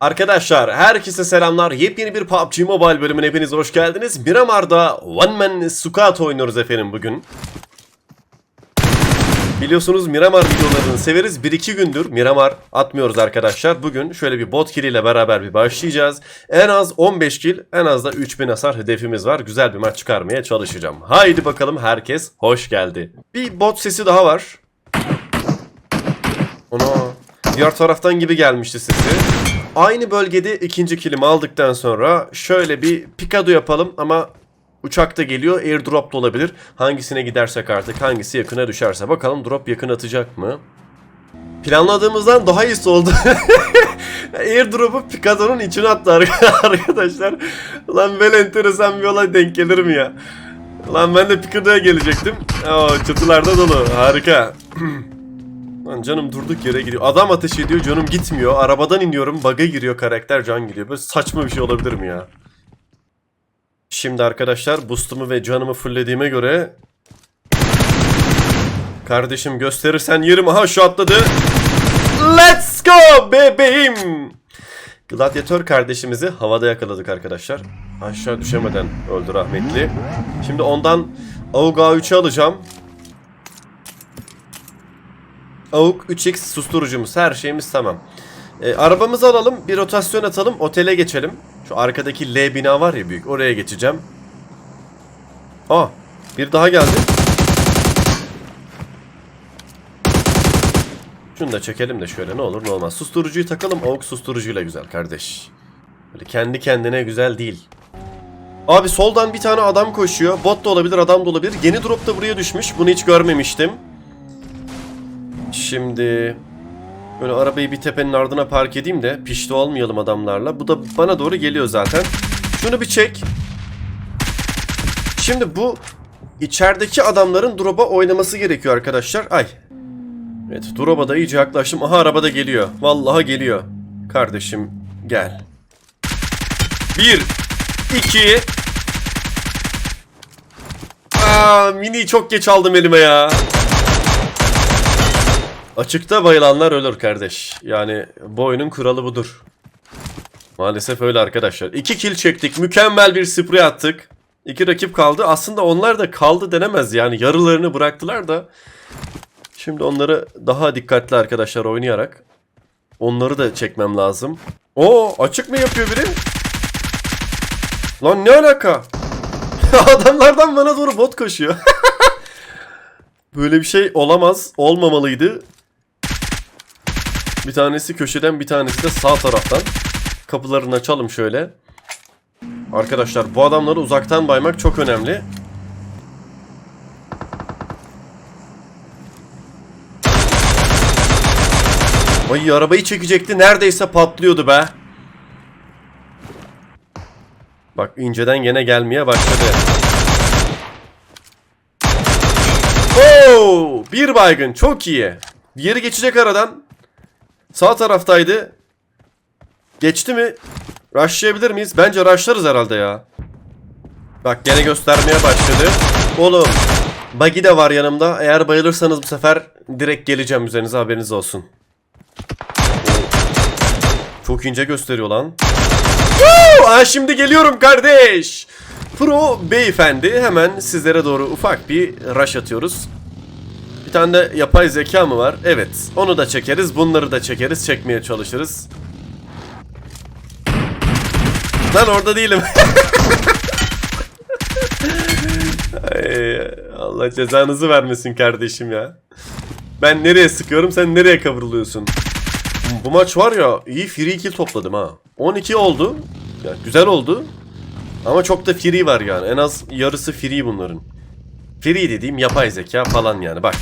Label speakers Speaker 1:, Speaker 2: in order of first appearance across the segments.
Speaker 1: Arkadaşlar herkese selamlar. Yepyeni bir PUBG Mobile bölümüne hepiniz hoş geldiniz. Miramar'da One Man Squad oynuyoruz efendim bugün. Biliyorsunuz Miramar videolarını severiz. 1-2 gündür Miramar atmıyoruz arkadaşlar. Bugün şöyle bir bot kill ile beraber bir başlayacağız. En az 15 kill, en az da 3000 hasar hedefimiz var. Güzel bir maç çıkarmaya çalışacağım. Haydi bakalım herkes hoş geldi. Bir bot sesi daha var. Ona diğer taraftan gibi gelmişti sesi. Aynı bölgede ikinci kilimi aldıktan sonra şöyle bir pikado yapalım ama uçakta geliyor airdrop da olabilir. Hangisine gidersek artık hangisi yakına düşerse bakalım drop yakın atacak mı? Planladığımızdan daha iyisi oldu. Airdrop'u Picado'nun içine attı ar- arkadaşlar. Lan böyle enteresan bir olay denk gelir mi ya? Lan ben de Picado'ya gelecektim. Oo, çatılarda dolu. Harika. Lan canım durduk yere gidiyor. Adam ateş ediyor canım gitmiyor. Arabadan iniyorum bug'a giriyor karakter can gidiyor. Böyle saçma bir şey olabilir mi ya? Şimdi arkadaşlar boost'umu ve canımı fulllediğime göre Kardeşim gösterirsen yerim. Aha şu atladı. Let's go bebeğim. Gladyatör kardeşimizi havada yakaladık arkadaşlar. Aşağı düşemeden öldü rahmetli. Şimdi ondan AUG A3'ü alacağım. AUG 3X susturucumuz her şeyimiz tamam. E, arabamızı alalım bir rotasyon atalım otele geçelim. Şu arkadaki L bina var ya büyük oraya geçeceğim. Aa bir daha geldi. Şunu da çekelim de şöyle ne olur ne olmaz. Susturucuyu takalım AUG susturucuyla güzel kardeş. Böyle kendi kendine güzel değil. Abi soldan bir tane adam koşuyor. Bot da olabilir adam da olabilir. Yeni drop da buraya düşmüş. Bunu hiç görmemiştim. Şimdi böyle arabayı bir tepenin ardına park edeyim de pişti olmayalım adamlarla. Bu da bana doğru geliyor zaten. Şunu bir çek. Şimdi bu içerideki adamların drop'a oynaması gerekiyor arkadaşlar. Ay. Evet drop'a da iyice yaklaştım. Aha arabada geliyor. Vallahi geliyor. Kardeşim gel. Bir. iki. Aa, mini çok geç aldım elime ya. Açıkta bayılanlar ölür kardeş. Yani bu oyunun kuralı budur. Maalesef öyle arkadaşlar. İki kill çektik. Mükemmel bir sprey attık. İki rakip kaldı. Aslında onlar da kaldı denemez yani. Yarılarını bıraktılar da. Şimdi onları daha dikkatli arkadaşlar oynayarak. Onları da çekmem lazım. Oo açık mı yapıyor biri? Lan ne alaka? Adamlardan bana doğru bot koşuyor. Böyle bir şey olamaz. Olmamalıydı. Bir tanesi köşeden bir tanesi de sağ taraftan. Kapılarını açalım şöyle. Arkadaşlar bu adamları uzaktan baymak çok önemli. Ay arabayı çekecekti neredeyse patlıyordu be. Bak inceden gene gelmeye başladı. Oo, bir baygın çok iyi. Diğeri geçecek aradan. Sağ taraftaydı. Geçti mi? Rushlayabilir miyiz? Bence rushlarız herhalde ya. Bak gene göstermeye başladı. Oğlum buggy de var yanımda. Eğer bayılırsanız bu sefer direkt geleceğim üzerinize haberiniz olsun. Çok ince gösteriyor lan. Woo! Aa, şimdi geliyorum kardeş. Pro beyefendi hemen sizlere doğru ufak bir rush atıyoruz. Tane de yapay zeka mı var? Evet. Onu da çekeriz. Bunları da çekeriz. Çekmeye çalışırız. Lan orada değilim. Ay, Allah cezanızı vermesin kardeşim ya. Ben nereye sıkıyorum sen nereye kavruluyorsun? Bu maç var ya iyi free kill topladım ha. 12 oldu. Ya güzel oldu. Ama çok da free var yani. En az yarısı free bunların. Free dediğim yapay zeka falan yani bak.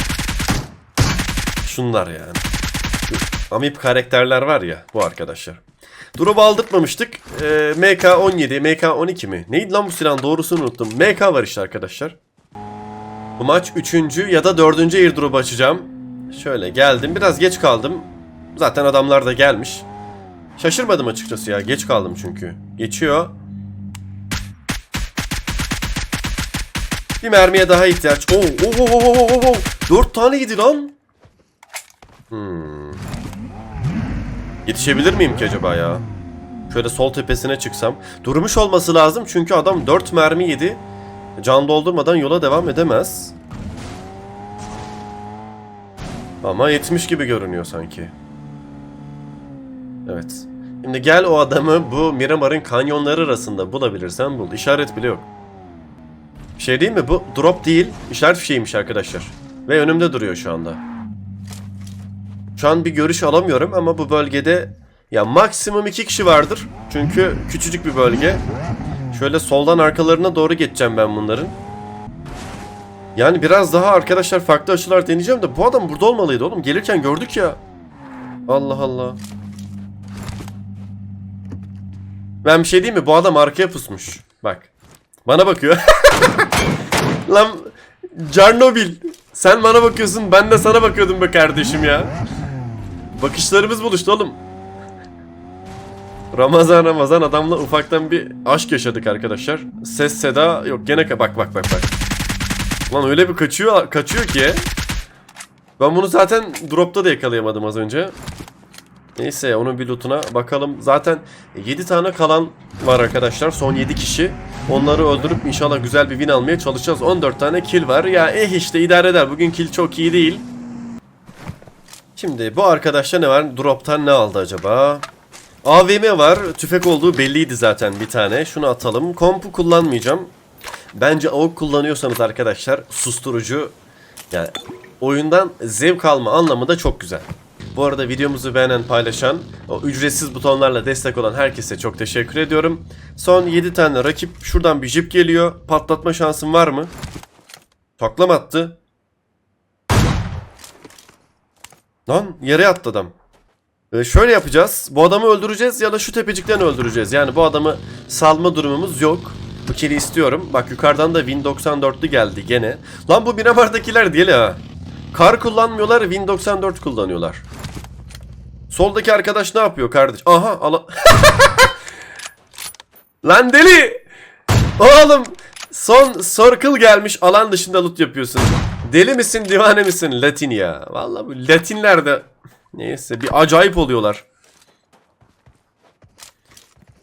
Speaker 1: Şunlar yani. Amip karakterler var ya bu arkadaşlar. Drop aldırtmamıştık. Ee, MK17, MK12 mi? Neydi lan bu silahın doğrusunu unuttum. MK var işte arkadaşlar. Bu maç 3. ya da 4. airdrop açacağım. Şöyle geldim. Biraz geç kaldım. Zaten adamlar da gelmiş. Şaşırmadım açıkçası ya. Geç kaldım çünkü. Geçiyor. Bir mermiye daha ihtiyaç. Oo, oo, oo, oo, oo, oo. Dört tane yedi lan. Hmm. Yetişebilir miyim ki acaba ya? Şöyle sol tepesine çıksam. Durmuş olması lazım çünkü adam 4 mermi yedi. Can doldurmadan yola devam edemez. Ama yetmiş gibi görünüyor sanki. Evet. Şimdi gel o adamı bu Miramar'ın kanyonları arasında bulabilirsen bul. İşaret bile yok. Bir şey değil mi? Bu drop değil. İşaret fişeğiymiş arkadaşlar. Ve önümde duruyor şu anda. Şu an bir görüş alamıyorum ama bu bölgede ya maksimum iki kişi vardır. Çünkü küçücük bir bölge. Şöyle soldan arkalarına doğru geçeceğim ben bunların. Yani biraz daha arkadaşlar farklı açılar deneyeceğim de bu adam burada olmalıydı oğlum. Gelirken gördük ya. Allah Allah. Ben bir şey diyeyim mi? Bu adam arkaya pusmuş. Bak. Bana bakıyor. Lan Carnobil. Sen bana bakıyorsun ben de sana bakıyordum be kardeşim ya. Bakışlarımız buluştu oğlum. Ramazan Ramazan adamla ufaktan bir aşk yaşadık arkadaşlar. Ses seda yok gene bak bak bak bak. Lan öyle bir kaçıyor kaçıyor ki. Ben bunu zaten dropta da yakalayamadım az önce. Neyse onun bir lootuna bakalım. Zaten 7 tane kalan var arkadaşlar. Son 7 kişi. Onları öldürüp inşallah güzel bir win almaya çalışacağız. 14 tane kill var. Ya eh işte idare eder. Bugün kill çok iyi değil. Şimdi bu arkadaşta ne var? Drop'tan ne aldı acaba? AVM var. Tüfek olduğu belliydi zaten bir tane. Şunu atalım. Kompu kullanmayacağım. Bence AUK kullanıyorsanız arkadaşlar susturucu yani oyundan zevk alma anlamı da çok güzel. Bu arada videomuzu beğenen, paylaşan, o ücretsiz butonlarla destek olan herkese çok teşekkür ediyorum. Son 7 tane rakip. Şuradan bir jip geliyor. Patlatma şansım var mı? Taklam attı. Lan yere attı adam. Ee, şöyle yapacağız. Bu adamı öldüreceğiz ya da şu tepecikten öldüreceğiz. Yani bu adamı salma durumumuz yok. Bu kili istiyorum. Bak yukarıdan da Win 94'lü geldi gene. Lan bu Miramar'dakiler değil ha. Kar kullanmıyorlar, Win 94 kullanıyorlar. Soldaki arkadaş ne yapıyor kardeş? Aha, ala... Lan deli! Oğlum, son circle gelmiş, alan dışında loot yapıyorsun. Deli misin, divane misin? Latin ya. Vallahi bu Latinler de neyse bir acayip oluyorlar.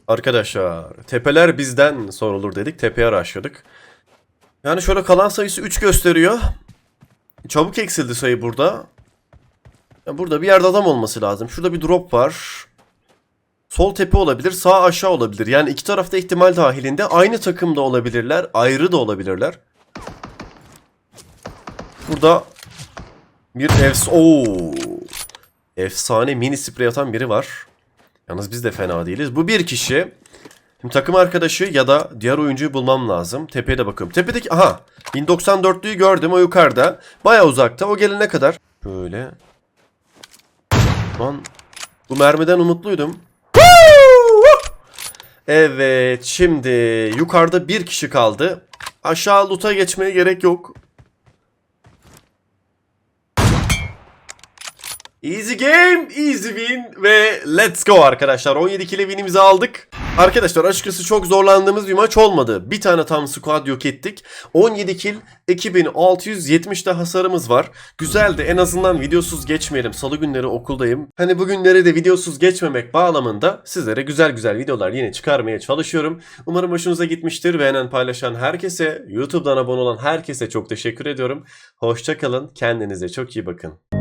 Speaker 1: Arkadaşlar, tepeler bizden sorulur dedik. Tepeye araştırdık. Yani şöyle kalan sayısı 3 gösteriyor. Çabuk eksildi sayı burada. Burada bir yerde adam olması lazım. Şurada bir drop var. Sol tepe olabilir, sağ aşağı olabilir. Yani iki tarafta ihtimal dahilinde aynı takımda olabilirler, ayrı da olabilirler. Burada bir efs... Oo. Efsane mini sprey atan biri var. Yalnız biz de fena değiliz. Bu bir kişi. Şimdi takım arkadaşı ya da diğer oyuncuyu bulmam lazım. Tepeye de bakıyorum. Tepedeki aha 1094'lüyü gördüm o yukarıda. Baya uzakta. O gelene kadar. Şöyle. Lan bu mermiden umutluydum. Evet şimdi yukarıda bir kişi kaldı. Aşağı loot'a geçmeye gerek yok. Easy game, easy win ve let's go arkadaşlar. 17 kilo winimizi aldık. Arkadaşlar açıkçası çok zorlandığımız bir maç olmadı. Bir tane tam squad yok ettik. 17 kill, 2670'de hasarımız var. Güzeldi. En azından videosuz geçmeyelim. Salı günleri okuldayım. Hani bugünleri de videosuz geçmemek bağlamında sizlere güzel güzel videolar yine çıkarmaya çalışıyorum. Umarım hoşunuza gitmiştir. Beğenen paylaşan herkese, YouTube'dan abone olan herkese çok teşekkür ediyorum. Hoşçakalın. Kendinize çok iyi bakın.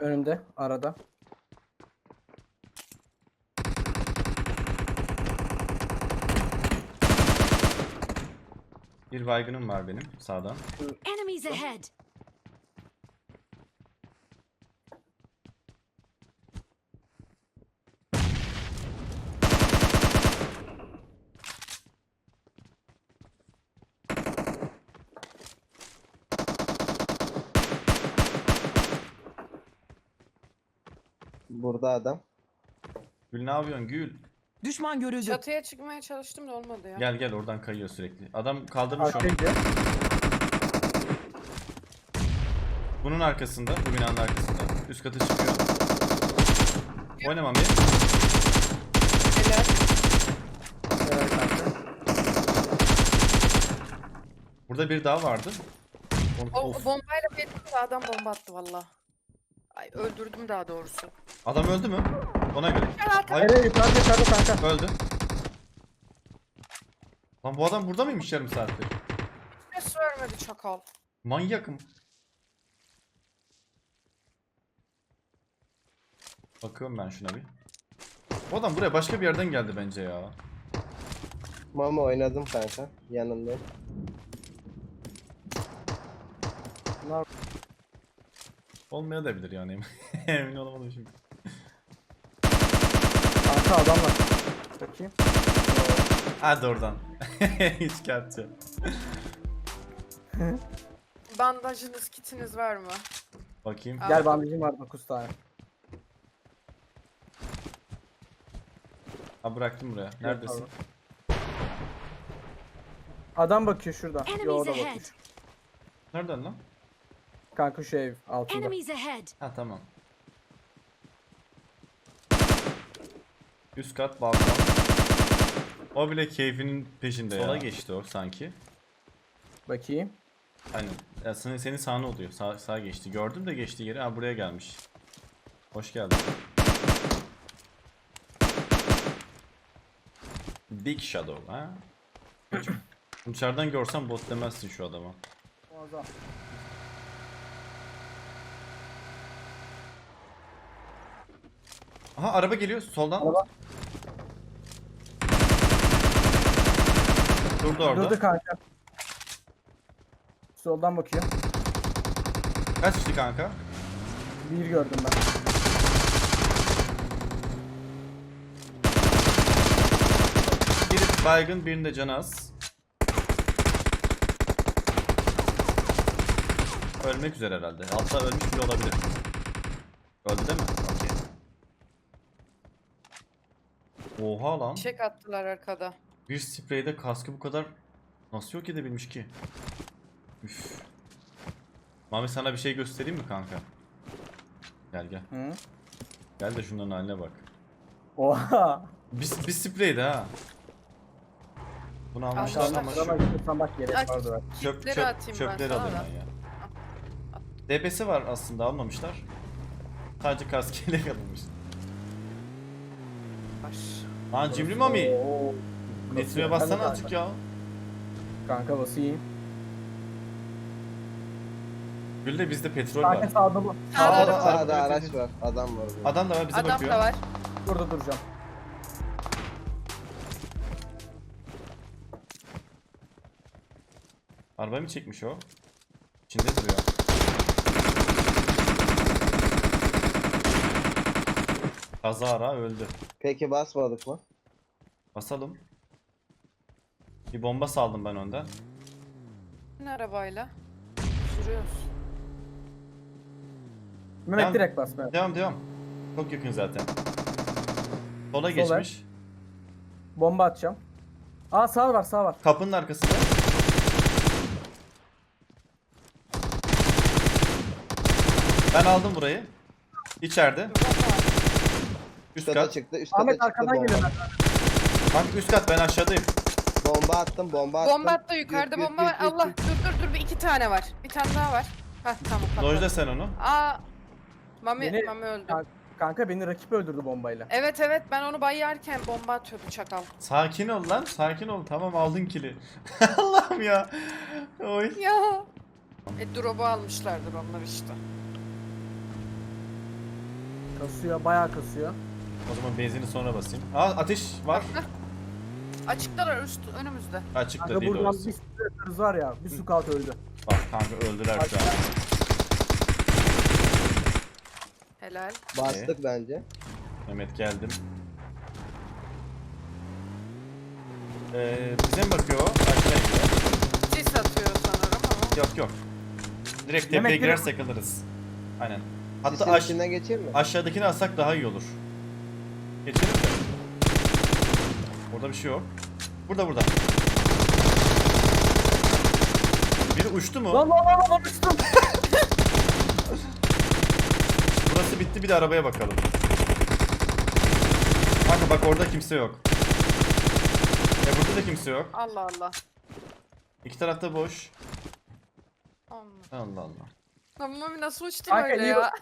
Speaker 2: Önümde, arada.
Speaker 3: Bir baygınım var benim sağdan.
Speaker 4: Enemies ahead! Burada adam.
Speaker 3: Gül ne yapıyorsun Gül?
Speaker 5: Düşman görüldü.
Speaker 6: Çatıya çıkmaya çalıştım da olmadı ya.
Speaker 3: Gel gel oradan kayıyor sürekli. Adam kaldırmış onu. Bunun arkasında, bu binanın arkasında. Üst kata çıkıyor. Oynamam bir.
Speaker 6: Helal.
Speaker 2: Evet kanka.
Speaker 3: Burada bir daha vardı. Onu-
Speaker 6: O
Speaker 3: of.
Speaker 6: bombayla de adam bomba attı valla. Ay öldürdüm daha doğrusu.
Speaker 3: Adam öldü mü? Ona göre. Hayır.
Speaker 2: Nereye yukarıda yukarıda kanka.
Speaker 3: Öldü. Lan bu adam burada mıymış yarım saattir?
Speaker 6: Ses vermedi çakal.
Speaker 3: Manyakım. Bakıyorum ben şuna bir. Bu adam buraya başka bir yerden geldi bence ya.
Speaker 4: Mama oynadım kanka. Yanındayım.
Speaker 2: Bunlar
Speaker 3: Olmaya da bilir yani. Emin olamadım şimdi.
Speaker 2: kanka adamlar. Bakayım.
Speaker 3: Hadi oradan. Hiç kağıtçı.
Speaker 6: Bandajınız, kitiniz var mı?
Speaker 3: Bakayım.
Speaker 2: Gel bandajım var 9 tane.
Speaker 3: Ha bıraktım buraya. Neredesin?
Speaker 2: Adam bakıyor şurada. Yo
Speaker 7: Enemies
Speaker 2: o da
Speaker 7: ahead.
Speaker 2: bakıyor.
Speaker 3: Nereden lan?
Speaker 2: Kanka şu ev altında.
Speaker 7: Enemies ahead.
Speaker 3: Ha tamam. Üst kat balkon. O bile keyfinin peşinde ya. Sola geçti o sanki.
Speaker 2: Bakayım.
Speaker 3: Aynen. Ya senin, senin sağına oluyor. Sağ, sağa geçti. Gördüm de geçti yeri. Ha buraya gelmiş. Hoş geldin. Big Shadow ha? Dışarıdan görsen bot demezsin şu adama.
Speaker 2: Muazzam.
Speaker 3: Aha araba geliyor soldan.
Speaker 2: Araba.
Speaker 3: Durdu orada.
Speaker 2: Durdu kanka. Soldan bakıyor.
Speaker 3: Kaç kişi kanka?
Speaker 2: Bir gördüm ben.
Speaker 3: Biri baygın birinde canı az. Ölmek üzere herhalde. Hatta ölmüş bile olabilir. Öldü değil mi? Oha lan.
Speaker 6: Çek attılar arkada.
Speaker 3: Bir spreyde kaskı bu kadar nasıl yok edebilmiş ki? Üf. Mami sana bir şey göstereyim mi kanka? Gel gel.
Speaker 2: Hı?
Speaker 3: Gel de şunların haline bak.
Speaker 2: Oha.
Speaker 3: Bir, bir spreydi ha. Bunu almışlar
Speaker 6: Almışlar.
Speaker 3: ama
Speaker 2: Ama
Speaker 3: şu
Speaker 2: istiyorsan bak gerek
Speaker 6: Ay.
Speaker 2: vardı
Speaker 3: çöp,
Speaker 6: Kitleri
Speaker 3: çöp,
Speaker 6: atayım ben
Speaker 3: çöpleri
Speaker 6: sana
Speaker 3: alayım
Speaker 6: da.
Speaker 3: ben ya. DB'si var aslında almamışlar. Sadece kaskeyle kalmış. Lan cimri mami.
Speaker 2: Oo.
Speaker 3: Nitroya bassana azıcık ya.
Speaker 2: Kanka basayım.
Speaker 3: Gül de bizde petrol
Speaker 2: Kanka
Speaker 3: var.
Speaker 2: sağda bu.
Speaker 6: Sağda
Speaker 3: Aa,
Speaker 6: araba var.
Speaker 4: Sağda araç var. Adam var. burada.
Speaker 3: Adam da var bize
Speaker 6: Adam
Speaker 3: bakıyor.
Speaker 6: da var.
Speaker 2: Burada duracağım.
Speaker 3: Arabayı mı çekmiş o? İçinde duruyor. Kazara öldü.
Speaker 4: Peki basmadık mı?
Speaker 3: Basalım. Bir bomba saldım ben önden.
Speaker 6: Ne arabayla? Sürüyoruz.
Speaker 2: Mehmet
Speaker 3: Devam.
Speaker 2: direkt bas Mehmet.
Speaker 3: Devam devam. Çok yakın zaten. Sola
Speaker 2: Sol
Speaker 3: geçmiş.
Speaker 2: Bomba atacağım. Aa sağ var sağ var.
Speaker 3: Kapının arkasında. Ben aldım burayı. İçeride. Üst
Speaker 4: kata
Speaker 3: kat.
Speaker 4: çıktı. Üst kata
Speaker 2: Ahmet
Speaker 4: çıktı.
Speaker 2: arkadan
Speaker 4: Bomba.
Speaker 2: geliyor.
Speaker 3: Bak üst kat ben aşağıdayım.
Speaker 4: bomba attım. Bomba attım.
Speaker 6: Bomba attı yukarıda
Speaker 4: gir,
Speaker 6: bomba var.
Speaker 4: gir, gir,
Speaker 6: Allah
Speaker 4: gir.
Speaker 6: dur dur dur bir iki tane var. Bir tane daha var. Hah tamam patladı.
Speaker 3: Dojda sen onu.
Speaker 6: Aa Mami,
Speaker 2: Beni-
Speaker 6: Mami öldü.
Speaker 2: Kan- Kanka beni rakip öldürdü bombayla.
Speaker 6: Evet evet ben onu bayarken bomba atıyordu çakal.
Speaker 3: Sakin ol lan. Sakin ol. Tamam aldın kili. Allah'ım ya. Oy.
Speaker 6: Ya. E drop'u almışlardır onlar işte.
Speaker 2: Kasıyor bayağı kasıyor.
Speaker 3: O zaman benzini sonra basayım. Aa ateş var.
Speaker 6: Açıktalar üst önümüzde.
Speaker 3: Açıkta
Speaker 2: Kanka
Speaker 3: değil
Speaker 2: buradan
Speaker 3: orası.
Speaker 2: bir sürü var ya. Bir scout öldü.
Speaker 3: Bak kanka öldüler şu an.
Speaker 6: Helal.
Speaker 4: Bastık bence.
Speaker 3: Mehmet geldim. Ee, bize mi bakıyor o? Aşağı iniyor.
Speaker 6: Sis atıyor sanırım ama.
Speaker 3: Yok yok. Direkt tepeye
Speaker 2: Mehmet,
Speaker 3: girersek alırız. Aynen. Hatta aş-
Speaker 4: içinden geçeyim mi?
Speaker 3: aşağıdakini alsak daha iyi olur. Geçelim de. Burada bir şey yok. Burada burada. Biri uçtu mu?
Speaker 2: Lan lan lan lan uçtum.
Speaker 3: Burası bitti bir de arabaya bakalım. Kanka bak orada kimse yok. E burada da kimse yok.
Speaker 6: Allah Allah.
Speaker 3: İki tarafta boş.
Speaker 6: Allah.
Speaker 3: Allah Allah.
Speaker 6: Lan Mami nasıl uçtu
Speaker 2: Kanka,
Speaker 6: böyle
Speaker 2: iyi
Speaker 6: ya?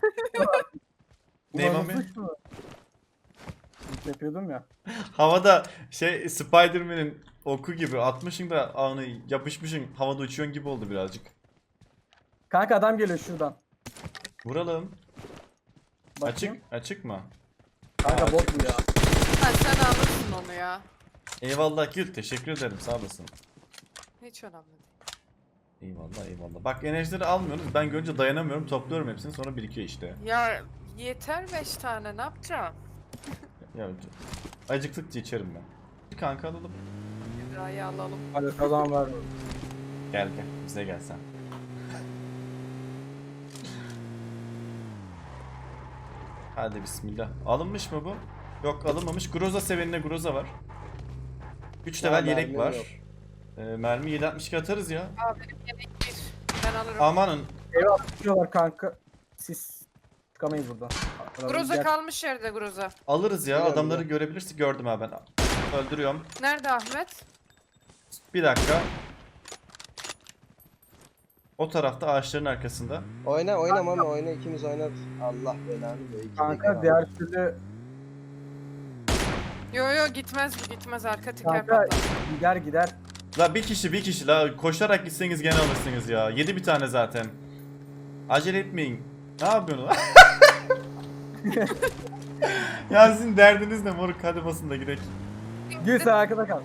Speaker 3: Ne
Speaker 2: Ulan
Speaker 3: Mami?
Speaker 2: nasıl uçtu? Yapıyordum ya.
Speaker 3: Havada şey Spider-Man'in oku gibi atmışın da anı yapışmışın havada uçuyorsun gibi oldu birazcık.
Speaker 2: Kanka adam geliyor şuradan.
Speaker 3: Vuralım.
Speaker 2: Bakayım.
Speaker 3: Açık açık mı?
Speaker 2: Kanka
Speaker 3: Aa,
Speaker 2: bot bu ya.
Speaker 6: Ha, sen alırsın onu ya.
Speaker 3: Eyvallah Gül teşekkür ederim sağ olasın.
Speaker 6: Hiç önemli değil.
Speaker 3: Eyvallah eyvallah. Bak enerjileri almıyoruz. Ben görünce dayanamıyorum. Topluyorum hepsini sonra birikiyor işte.
Speaker 6: Ya yeter 5 tane ne yapacağım?
Speaker 3: Ya acıktıkça içerim ben. Bir kanka alalım.
Speaker 6: Ra'yı alalım.
Speaker 2: Hadi o zaman ver.
Speaker 3: Gel gel bize gel sen. Hadi bismillah. Alınmış mı bu? Yok alınmamış. Groza sevenine Groza var. 3
Speaker 4: Ya,
Speaker 3: level yelek var.
Speaker 4: yok.
Speaker 3: Ee, mermi 762 atarız ya.
Speaker 6: Aa benim yemek bir. Ben alırım.
Speaker 3: Amanın.
Speaker 2: Eyvah tutuyorlar kanka. Siz çıkamayız buradan.
Speaker 6: Groza kalmış yerde Groza.
Speaker 3: Alırız ya.
Speaker 4: Biliyorum,
Speaker 3: Adamları görebilirsin. Gördüm ha ben. Öldürüyorum.
Speaker 6: Nerede Ahmet?
Speaker 3: Bir dakika. O tarafta ağaçların arkasında.
Speaker 4: Oyna oyna mami oyna ikimiz oynarız. Allah belanı be. iki
Speaker 2: Kanka diğer türlü
Speaker 6: Yo yo gitmez bu gitmez arka teker
Speaker 2: kanka gider gider.
Speaker 3: La bir kişi bir kişi la koşarak gitseniz gene alırsınız ya. Yedi bir tane zaten. Acele etmeyin. Ne yapıyorsun lan? ya sizin derdiniz ne moruk hadi basın da gidelim.
Speaker 2: Gül sen arkada kal.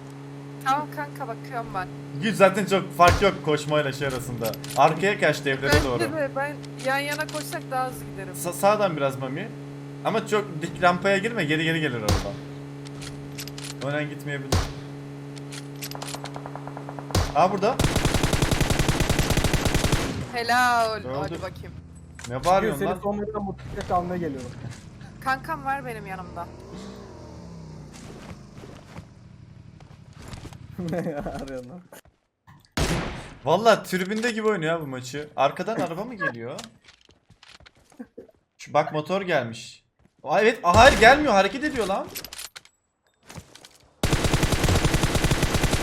Speaker 6: Tamam kanka bakıyorum ben.
Speaker 3: Gül zaten çok fark yok koşmayla şey arasında. Arkaya kaçtı evlere doğru.
Speaker 6: Bence de ben yan yana koşsak daha hızlı giderim.
Speaker 3: Sa- sağdan biraz mami. Ama çok dik rampaya girme geri geri gelir oradan. Önen gitmeyebilir. Aa burada.
Speaker 6: Helal.
Speaker 3: Öldü.
Speaker 6: Hadi bakayım.
Speaker 3: Ne bağırıyorsun
Speaker 2: seni
Speaker 3: lan?
Speaker 2: sonradan motosiklet almaya geliyorum.
Speaker 6: Kankam var benim yanımda.
Speaker 2: Ne arıyorsun lan?
Speaker 3: Valla tribünde gibi oynuyor ya bu maçı. Arkadan araba mı geliyor? Şu bak motor gelmiş. Aa, evet Aa, hayır gelmiyor hareket ediyor lan.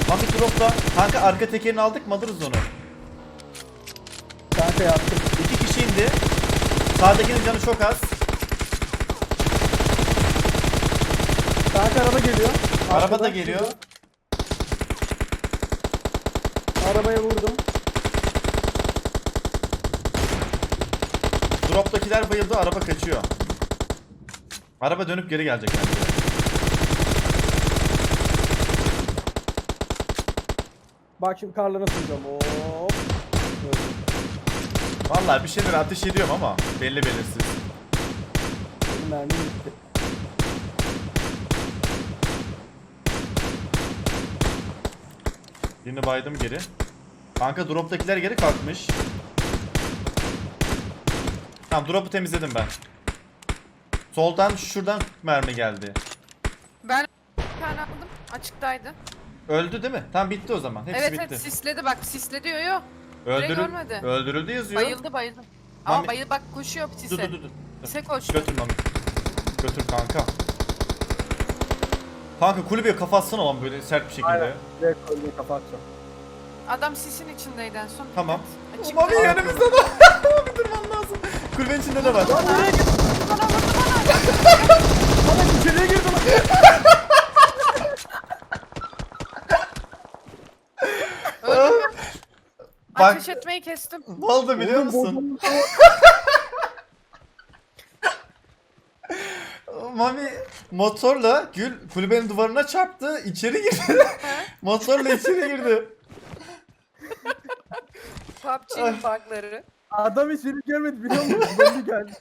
Speaker 3: Mami dropla. Kanka arka tekerini aldık mı alırız onu.
Speaker 2: Kanka yaptım.
Speaker 3: İki kişi indi. Sağdakinin canı çok az.
Speaker 2: Kanka araba geliyor.
Speaker 3: Araba
Speaker 2: Arkadan
Speaker 3: da geliyor.
Speaker 2: Arabaya vurdum.
Speaker 3: Drop'takiler bayıldı araba kaçıyor. Araba dönüp geri gelecek bence.
Speaker 2: Bak şimdi karlara süreceğim. Hop. Öldüm.
Speaker 3: Vallahi bir şeyler ateş ediyorum ama belli belirsiz.
Speaker 2: Benim mermim gitti.
Speaker 3: Birini baydım geri. Kanka drop'takiler geri kalkmış. Tamam drop'u temizledim ben. Soldan şuradan mermi geldi.
Speaker 6: Ben bir tane aldım. Açıktaydı.
Speaker 3: Öldü değil mi? Tamam bitti o zaman. Hepsi
Speaker 6: evet
Speaker 3: bitti.
Speaker 6: evet sisledi bak sisledi yo yo. Görmedi.
Speaker 3: öldürüldü yazıyor.
Speaker 6: Bayıldı bayıldı. Ama
Speaker 3: Mami-
Speaker 6: bayıl bak koşuyor
Speaker 3: Dur
Speaker 6: sise.
Speaker 3: dur dur. dur.
Speaker 6: Sise koştu.
Speaker 3: Götür mami. Götür kanka. Kanka kulübeye kafa atsana lan böyle sert bir şekilde.
Speaker 2: Aynen. Direkt kolyeyi kapatacağım.
Speaker 6: Adam sisin içindeydi en son.
Speaker 3: Tamam.
Speaker 6: Açık
Speaker 3: Mami yanımızda da. Mami durman lazım. Kulübenin içinde de var.
Speaker 6: Bana vurdu bana.
Speaker 2: Bana içeriye girdi lan.
Speaker 3: Bak-
Speaker 6: Ateş etmeyi kestim.
Speaker 3: Ne oldu biliyor
Speaker 2: Oğlum,
Speaker 3: musun? Mami motorla Gül kulübenin duvarına çarptı. içeri girdi. motorla içeri girdi.
Speaker 6: PUBG'nin bugları.
Speaker 2: Adam hiç beni görmedi biliyor musun? Ben de geldi.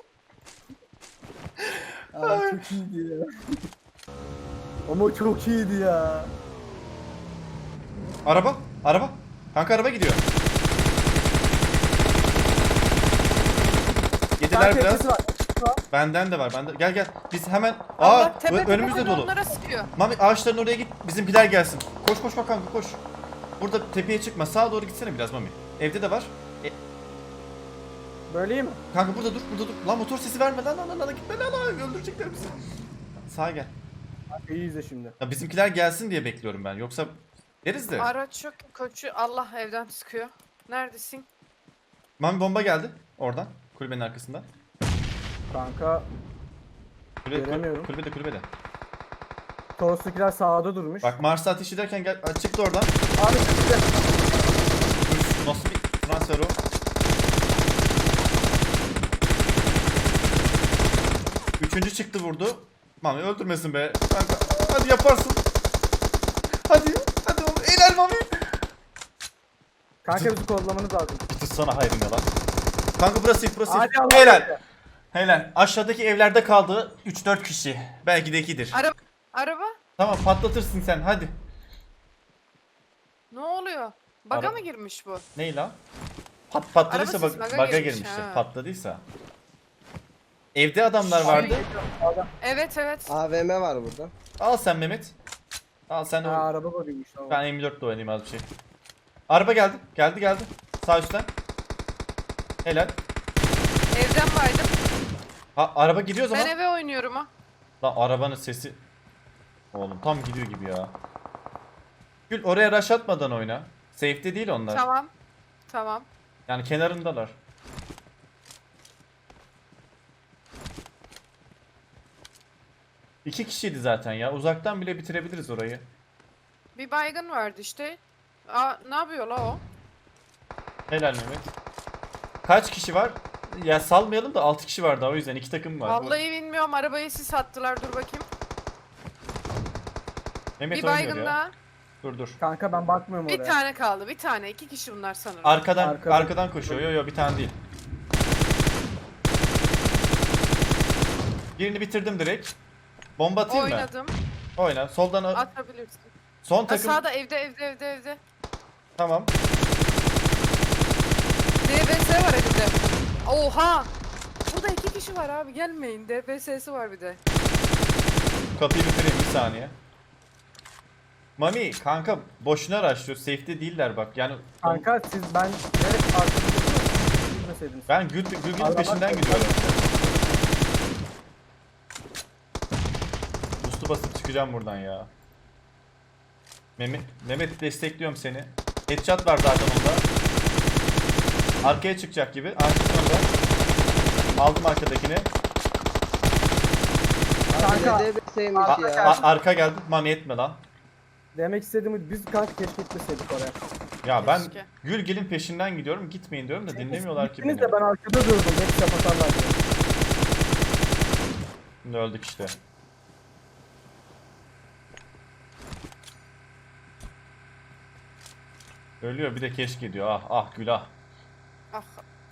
Speaker 2: Aa, çok iyiydi ya. Ama çok iyiydi ya.
Speaker 3: Araba. Araba. Kanka araba gidiyor. Yediler
Speaker 2: Kanka
Speaker 3: biraz.
Speaker 2: var.
Speaker 3: Benden de var. Bende. Gel gel. Biz hemen Aa
Speaker 6: tepe
Speaker 3: önümüzde
Speaker 6: tepe
Speaker 3: dolu.
Speaker 6: onlara sıkıyor.
Speaker 3: Mami ağaçların oraya git. Bizimkiler gelsin. Koş koş bak kanka koş. Burada tepeye çıkma. Sağa doğru gitsene biraz Mami. Evde de var. E,
Speaker 2: Böyle iyi mi?
Speaker 3: kanka burada dur, burada dur. Lan motor sesi verme lan lan lan lan gitme lan lan öldürecekler bizi. Sağa gel.
Speaker 2: Kanka iyi izle şimdi.
Speaker 3: Ya bizimkiler gelsin diye bekliyorum ben. Yoksa deriz de.
Speaker 6: Araç yok koçu Allah evden sıkıyor. Neredesin?
Speaker 3: Mami bomba geldi oradan. Kulübenin arkasından.
Speaker 2: Kanka
Speaker 3: Kulübe,
Speaker 2: Göremiyorum.
Speaker 3: kulübede kulübede.
Speaker 2: Toros'takiler sağda durmuş.
Speaker 3: Bak Mars'a ateş ederken gel çıktı oradan.
Speaker 2: Abi.
Speaker 3: Üf, nasıl bir transfer o? Üçüncü çıktı vurdu. Mami öldürmesin be. Kanka hadi yaparsın. Hadi hadi oğlum helal Mami.
Speaker 2: Kanka bizi kollamanız lazım.
Speaker 3: Bir tutsana hayrına lan. Kanka burası burası.
Speaker 2: Hadi Allah
Speaker 3: helal. Helal. Aşağıdaki evlerde kaldı 3-4 kişi. Belki de 2'dir.
Speaker 6: Araba. Araba.
Speaker 3: Tamam patlatırsın sen hadi.
Speaker 6: Ne oluyor? Baga
Speaker 3: Ara-
Speaker 6: mı girmiş bu?
Speaker 3: Ney la? Pat patladıysa
Speaker 6: Arabasız
Speaker 3: bak
Speaker 6: baga
Speaker 3: baga
Speaker 6: girmiş,
Speaker 3: girmiştir.
Speaker 6: ha.
Speaker 3: Patladıysa. Evde adamlar vardı.
Speaker 6: Evet evet.
Speaker 4: AVM var burada.
Speaker 3: Al sen Mehmet. Al sen
Speaker 2: Ha
Speaker 3: o.
Speaker 2: araba koymuş tamam.
Speaker 3: Ben M4 de oynayayım az bir şey. Araba geldi. Geldi geldi. Sağ üstten. Helal.
Speaker 6: Evden baydım.
Speaker 3: Ha, araba gidiyor o zaman.
Speaker 6: Ben eve oynuyorum ha.
Speaker 3: Lan arabanın sesi. Oğlum tam gidiyor gibi ya. Gül oraya rush atmadan oyna. Safe'de değil onlar.
Speaker 6: Tamam. Tamam.
Speaker 3: Yani kenarındalar. İki kişiydi zaten ya. Uzaktan bile bitirebiliriz orayı.
Speaker 6: Bir baygın vardı işte. Aa, ne yapıyor la o?
Speaker 3: Helal Mehmet. Kaç kişi var? Ya salmayalım da 6 kişi var daha o yüzden iki takım var.
Speaker 6: Vallahi bilmiyorum arabayı siz attılar dur bakayım.
Speaker 3: Mehmet
Speaker 6: bir
Speaker 3: oynuyor
Speaker 6: baygın
Speaker 3: ya.
Speaker 6: daha.
Speaker 3: Dur dur.
Speaker 2: Kanka ben bakmıyorum
Speaker 6: Bir
Speaker 2: oraya.
Speaker 6: tane kaldı. Bir tane. iki kişi bunlar sanırım.
Speaker 3: Arkadan
Speaker 2: Arkadan.
Speaker 3: arkadan koşuyor. Yo yo bir tane değil. Birini bitirdim direkt. Bomba atayım mı?
Speaker 6: Oynadım.
Speaker 3: Oyna. Soldan
Speaker 6: Atabilirsin.
Speaker 3: son
Speaker 6: Aa,
Speaker 3: takım.
Speaker 6: sağda evde evde evde evde.
Speaker 3: Tamam.
Speaker 6: DBS var evde. Oha! Burada iki kişi var abi gelmeyin. DBS'si var bir de.
Speaker 3: Kapıyı bitireyim bir saniye. Mami kanka boşuna araştırıyor. Safe'de değiller bak. Yani
Speaker 2: Kanka siz ben direkt arkamda bilmeseydiniz.
Speaker 3: ben Gül,
Speaker 2: Allah
Speaker 3: peşinden
Speaker 2: bak-
Speaker 3: gidiyorum. Boost'u basıp çıkacağım buradan ya. Mehmet, Mehmet destekliyorum seni. Headshot var zaten onda. Arkaya çıkacak gibi. Arkasında. Aldım arkadakini.
Speaker 2: Kanka.
Speaker 4: Ya.
Speaker 3: a- arka geldi. Mami etme lan.
Speaker 2: Demek istediğim biz kanka keşke gitmeseydik oraya.
Speaker 3: Ya ben
Speaker 6: Keşke.
Speaker 3: Gülgil'in peşinden gidiyorum. Gitmeyin diyorum da dinlemiyorlar ki beni.
Speaker 2: de ben arkada durdum. Hepsi kapatarlar diye.
Speaker 3: Şimdi öldük işte. Ölüyor bir de keşke diyor. Ah ah Gül ah.
Speaker 6: Ah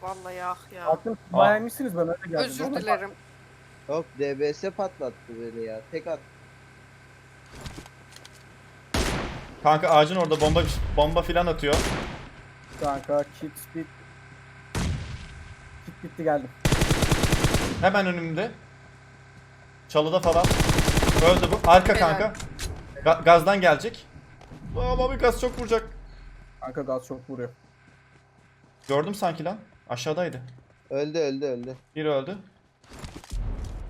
Speaker 6: vallahi ah ya.
Speaker 2: Baktım
Speaker 3: Aa.
Speaker 2: bayağı iyisiniz ben öyle geldim.
Speaker 6: Özür dilerim.
Speaker 4: Yok DBS patlattı beni ya. Tek at.
Speaker 3: Kanka ağacın orada bomba bomba filan atıyor.
Speaker 2: Kanka kit bit. Kit bitti geldim.
Speaker 3: Hemen önümde. Çalıda falan. Öldü bu. Arka
Speaker 6: Helal.
Speaker 3: kanka. Ga- gazdan gelecek. Ama bir gaz çok vuracak.
Speaker 2: Kanka gaz çok vuruyor.
Speaker 3: Gördüm sanki lan. Aşağıdaydı.
Speaker 4: Öldü öldü öldü.
Speaker 3: Biri öldü.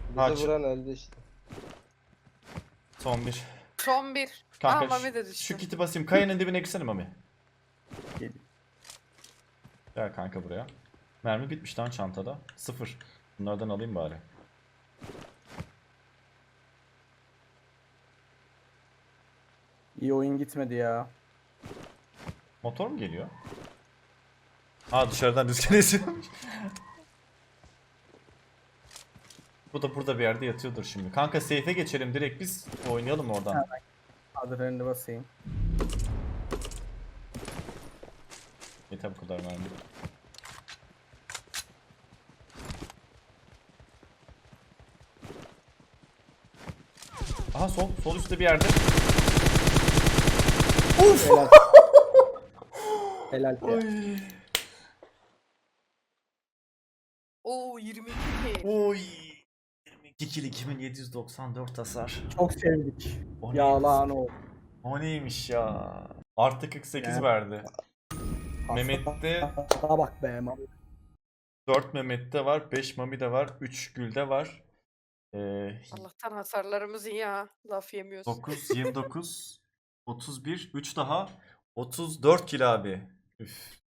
Speaker 4: Bizi
Speaker 3: Aç.
Speaker 4: vuran öldü işte.
Speaker 3: Son bir.
Speaker 6: Son bir.
Speaker 3: Kanka
Speaker 6: ah Mami de
Speaker 3: şu,
Speaker 6: düştü.
Speaker 3: şu kiti basayım. Kayanın dibine gitsene Mami.
Speaker 2: Geliyor.
Speaker 3: Gel kanka buraya. Mermi bitmiş lan çantada. Sıfır. Bunlardan alayım bari.
Speaker 2: İyi oyun gitmedi ya.
Speaker 3: Motor mu geliyor? Aa dışarıdan rüzgar esiyormuş. Bu da burada bir yerde yatıyordur şimdi. Kanka safe'e geçelim direkt biz oynayalım oradan.
Speaker 2: Adrenalini basayım.
Speaker 3: Yeter bu kadar mermi. Aha sol, sol üstte bir yerde.
Speaker 2: Helal. Helal ya.
Speaker 6: Oo 22 kill.
Speaker 3: Oy. 22 kill 2794 hasar.
Speaker 2: Çok sevdik.
Speaker 3: O neymiş?
Speaker 2: Yalan o.
Speaker 3: O neymiş ya? Artı 48
Speaker 2: Ya.
Speaker 3: verdi. Mehmet'te
Speaker 2: Bana bak be. mam.
Speaker 3: 4 Mehmet'te var, 5 Mami'de var, 3 Gül'de var. Ee,
Speaker 6: Allah'tan hasarlarımız iyi ya. Laf yemiyoruz.
Speaker 3: 9, 29, 31, 3 daha. 34 kill abi. Üf.